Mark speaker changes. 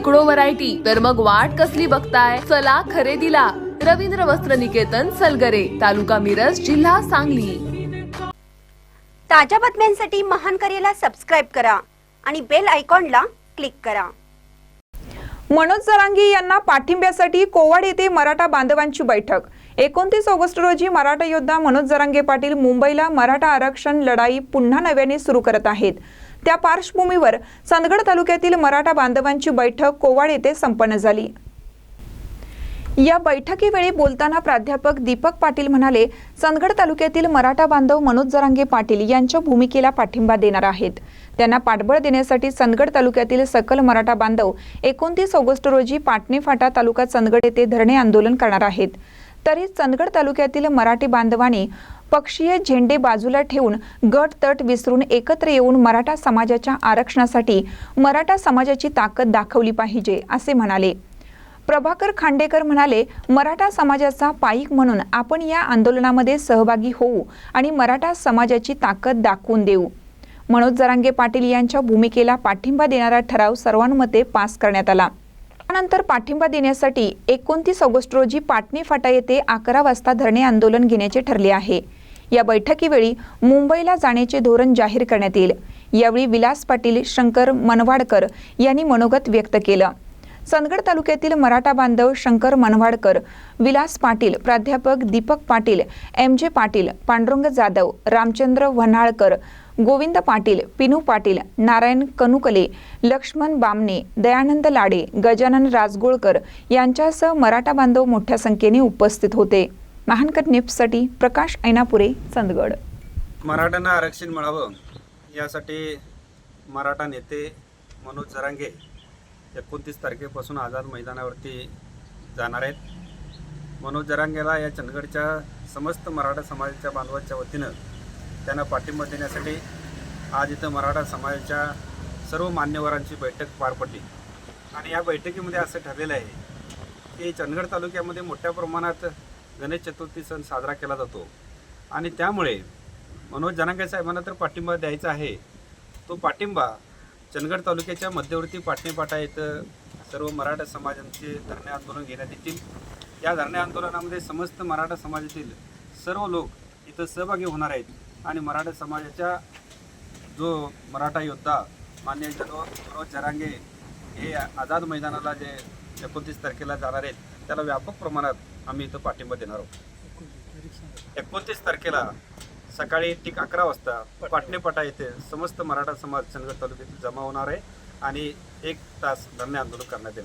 Speaker 1: शेकडो व्हरायटी तर मग वाट कसली बघताय? चला खरेदीला. रवींद्र वस्त्र निकेतन सलगरे तालुका मिरज जिल्हा सांगली.
Speaker 2: ताज्या बातम्यांसाठी महान करेला सबस्क्राईब करा आणि बेल आयकॉनला क्लिक करा.
Speaker 3: मनोज जरांगी यांना पाठिंब्यासाठी कोवाड येथे मराठा बांधवांची बैठक. एकोणतीस ऑगस्ट रोजी मराठा योद्धा मनोज जरांगे पाटील मुंबईला मराठा आरक्षण लढाई पुन्हा नव्याने सुरू करत आहेत. त्या पार्श्वभूमीवर चंदगड तालुक्यातील मराठा बांधवांची बैठक कोवाड येथे संपन्न झाली. या बैठकीवेळी बोलताना प्राध्यापक दीपक पाटील म्हणाले चंदगड तालुक्यातील मराठा बांधव मनोज जरांगे पाटील यांच्या भूमिकेला पाठिंबा देणार आहेत. त्यांना पाठबळ देण्यासाठी चंदगड तालुक्यातील सकल मराठा बांधव एकोणतीस ऑगस्ट रोजी पाटणे फाटा तालुका चंदगड येथे धरणे आंदोलन करणार आहेत. तरी चंदगड तालुक्यातील मराठी बांधवांनी पक्षीय झेंडे बाजूला ठेवून गट तट विसरून एकत्र येऊन मराठा समाजाच्या आरक्षणासाठी मराठा समाजाची ताकद दाखवली पाहिजे असे म्हणाले. प्रभाकर खांडेकर म्हणाले मराठा समाजाचा पाईक म्हणून आपण या आंदोलनामध्ये सहभागी होऊ आणि मराठा समाजाची ताकद दाखवून देऊ. मनोज जरांगे पाटील यांच्या भूमिकेला पाठिंबा देणारा ठराव सर्वांमध्ये पास करण्यात आला. त्यानंतर पाठिंबा देण्यासाठी एकोणतीस ऑगस्ट रोजी पाटणे फाटा येथे अकरा वाजता धरणे आंदोलन घेण्याचे ठरले आहे. या बैठकीवेळी मुंबईला जाण्याचे धोरण जाहीर करण्यात येईल. यावेळी विलास पाटील शंकर मनवाडकर यांनी मनोगत व्यक्त केलं. चंदगड तालुक्यातील मराठा बांधव शंकर मनवाडकर विलास पाटील प्राध्यापक दीपक पाटील एम जे पाटील पांडुरंग जाधव रामचंद्र व्हनाळकर गोविंद पाटील पिनू पाटील नारायण कनुकले लक्ष्मण बामणे दयानंद लाडे गजानन राजगोळकर यांच्यासह मराठा बांधव मोठ्या संख्येने उपस्थित होते. महानकर नेप्ससाठी प्रकाश ऐनापुरे चंदगड.
Speaker 4: मराठ्यांना आरक्षण मिळावं यासाठी मराठा नेते मनोज जरांगे एकोणतीस तारखेपासून आझाद मैदानावरती जाणार आहेत. मनोज जरांगेला या चंदगडच्या समस्त मराठा समाजाच्या बांधवांच्या वतीनं त्यांना पाठिंबा देण्यासाठी आज इथं मराठा समाजाच्या सर्व मान्यवरांची बैठक पार पडली. आणि या बैठकीमध्ये असं ठरलेलं आहे की चंदगड तालुक्यामध्ये मोठ्या प्रमाणात गणेश चतुर्थी सण साजरा केला जातो. आणि त्यामुळे मनोज जनांगे साहेबांना तर पाठिंबा द्यायचा आहे. तो पाठिंबा चंदगड तालुक्याच्या मध्यवर्ती पाटणेपाटा इथं सर्व मराठा समाजांचे धरणे आंदोलन घेण्यात येतील. या धरणे आंदोलनामध्ये समस्त मराठा समाजातील सर्व लोक इथं सहभागी होणार आहेत आणि मराठा समाजाच्या जो मराठा योद्धा मान्य जनो मनोज जरांगे हे आझाद मैदानाला जे एकोणतीस तारखेला जाणार आहेत त्याला व्यापक प्रमाणात आम्ही इथं पाठिंबा देणार आहोत. एकोणतीस तारखेला सकाळी ठीक अकरा वाजता पाटणेपाटा येथे समस्त मराठा समाज चंदगड तालुक्यातील जमा होणार आहे आणि एक तास धरणे आंदोलन करण्यात येणार